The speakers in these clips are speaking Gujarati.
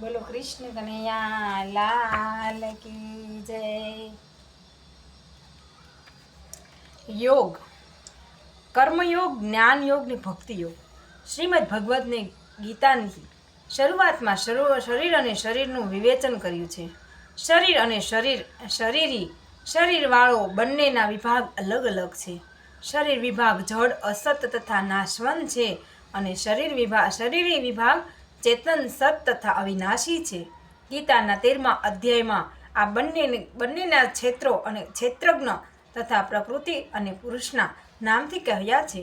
બોલો કૃષ્ણ કનૈયા લાલ કી જય. યોગ, કર્મયોગ જ્ઞાન યોગ ને ભક્તિ યોગ શ્રીમદ ભગવદને ગીતાની શરૂઆતમાં શરૂ, શરીર અને શરીરનું વિવેચન કર્યું છે. શરીર અને શરીર, શરીરી, શરીરવાળો બંનેના વિભાગ અલગ અલગ છે. શરીર વિભાગ જડ અસત તથા નાશવંત છે અને શરીર વિભાગ શરીરી વિભાગ ચેતન સત તથા અવિનાશી છે. ગીતાના તેરમા અધ્યાયમાં આ બંને બંનેના ક્ષેત્રો અને ક્ષેત્રજ્ઞ તથા પ્રકૃતિ અને પુરુષના નામથી કહ્યા છે.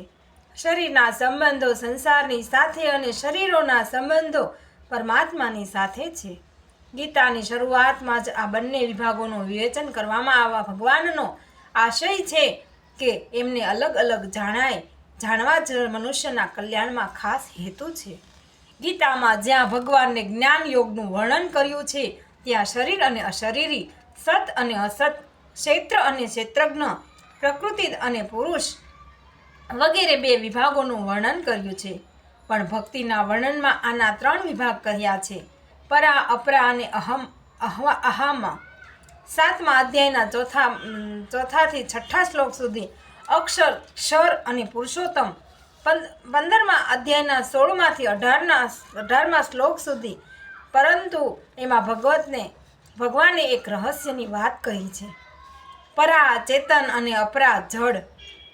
શરીરના સંબંધો સંસારની સાથે અને શરીરોના સંબંધો પરમાત્માની સાથે છે. ગીતાની શરૂઆતમાં જ આ બંને વિભાગોનું વિવેચન કરવામાં આવવા ભગવાનનો આશય છે કે એમને અલગ અલગ જાણાય, જાણવા જ મનુષ્યના કલ્યાણમાં ખાસ હેતુ છે. ગીતામાં જ્યાં ભગવાનને જ્ઞાન યોગનું વર્ણન કર્યું છે, ત્યાં શરીર અને અશરીરી, સત અને અસત, ક્ષેત્ર અને ક્ષેત્રજ્ઞ, પ્રકૃતિ અને પુરુષ વગેરે બે વિભાગોનું વર્ણન કર્યું છે. પણ ભક્તિના વર્ણનમાં આના ત્રણ વિભાગ કહ્યા છે. પરા, અપરા અને અહમ, અહવા, અહામાં. સાતમા અધ્યાયના ચોથા ચોથાથી છઠ્ઠા શ્લોક સુધી અક્ષર, ક્ષર અને પુરુષોત્તમ પંદરમા અધ્યાયના સોળમાંથી અઢારના અઢારમા શ્લોક સુધી. પરંતુ એમાં ભગવતને, ભગવાને એક રહસ્યની વાત કહી છે. પરા, ચેતન અને અપરા, જડ.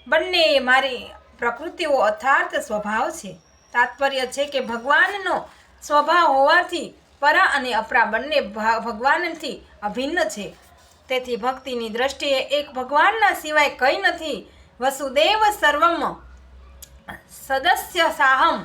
બંને મારી પ્રકૃતિઓ અથાર્થ સ્વભાવ છે. તાત્પર્ય છે કે ભગવાનનો સ્વભાવ હોવાથી પરા અને અપરા બંને ભગવાનથી અભિન્ન છે. તેથી ભક્તિની દ્રષ્ટિએ એક ભગવાનના સિવાય કંઈ નથી. વસુદેવ સર્વમ સદસ્ય સાહમ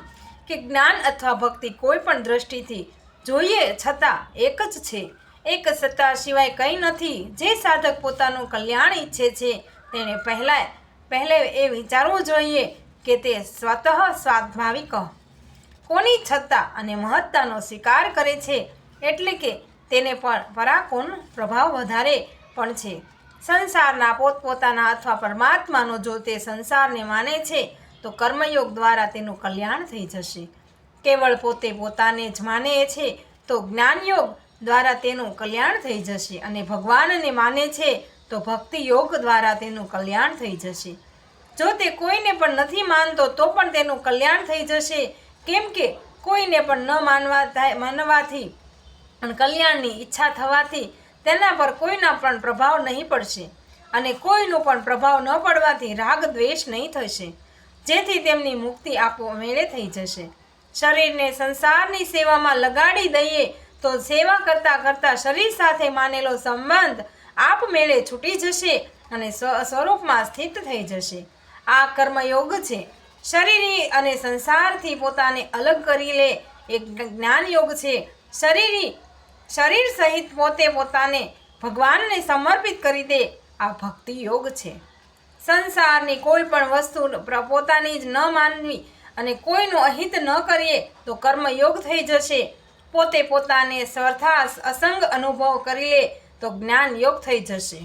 કે જ્ઞાન અથવા ભક્તિ કોઈ પણ દ્રષ્ટિથી જોઈએ છતાં એક જ છે. એક સત્તા સિવાય કંઈ નથી. જે સાધક પોતાનું કલ્યાણ ઈચ્છે છે તેણે પહેલાં પહેલે એ વિચારવું જોઈએ કે તે સ્વતઃ સ્વાભાવિક. કોની છત્તા અને મહત્તાનો સ્વીકાર કરે છે એટલે કે તેને પણ પરાકોનો પ્રભાવ વધારે પણ છે. સંસારના પોતપોતાના અથવા પરમાત્માનો જો તે સંસારને માને છે તો કર્મયોગ દ્વારા તેનું કલ્યાણ થઈ જશે. કેવળ પોતે પોતાને જ માને છે, તો જ્ઞાનયોગ દ્વારા તેનું કલ્યાણ થઈ જશે અને ભગવાનને માને છે, તો ભક્તિ યોગ દ્વારા તેનું કલ્યાણ થઈ જશે. જો તે કોઈને પણ નથી માનતો, તો પણ તેનું કલ્યાણ થઈ જશે. કેમ કે કોઈને પણ ન માનવા માનવાથી અને કલ્યાણની ઈચ્છા થવાથી તેના પર કોઈના પણ પ્રભાવ નહીં પડશે અને કોઈનો પણ પ્રભાવ ન પડવાથી રાગ દ્વેષ નહીં થશે. જેથી તેમની મુક્તિ આપોમેળે થઈ જશે. શરીરને સંસારની સેવામાં લગાડી દઈએ તો સેવા કરતાં કરતાં શરીર સાથે માનેલો સંબંધ આપમેળે છૂટી જશે અને સ્વ- સ્વરૂપમાં સ્થિત થઈ જશે. આ કર્મયોગ છે. શરીરી અને સંસારથી પોતાને અલગ કરી લે. એક જ્ઞાન યોગ છે. શરીરી, શરીર સહિત પોતે પોતાને ભગવાનને સમર્પિત કરી દે. આ ભક્તિ યોગ છે. સંસારની કોઈ પણ વસ્તુ પોતાની જ ન માનવી અને કોઈનું અહિત ન કરીએ તો કર્મયોગ થઈ જશે. પોતે પોતાને સ્વર્થા અસંગ અનુભવ કરી લે તો જ્ઞાન યોગ થઈ જશે.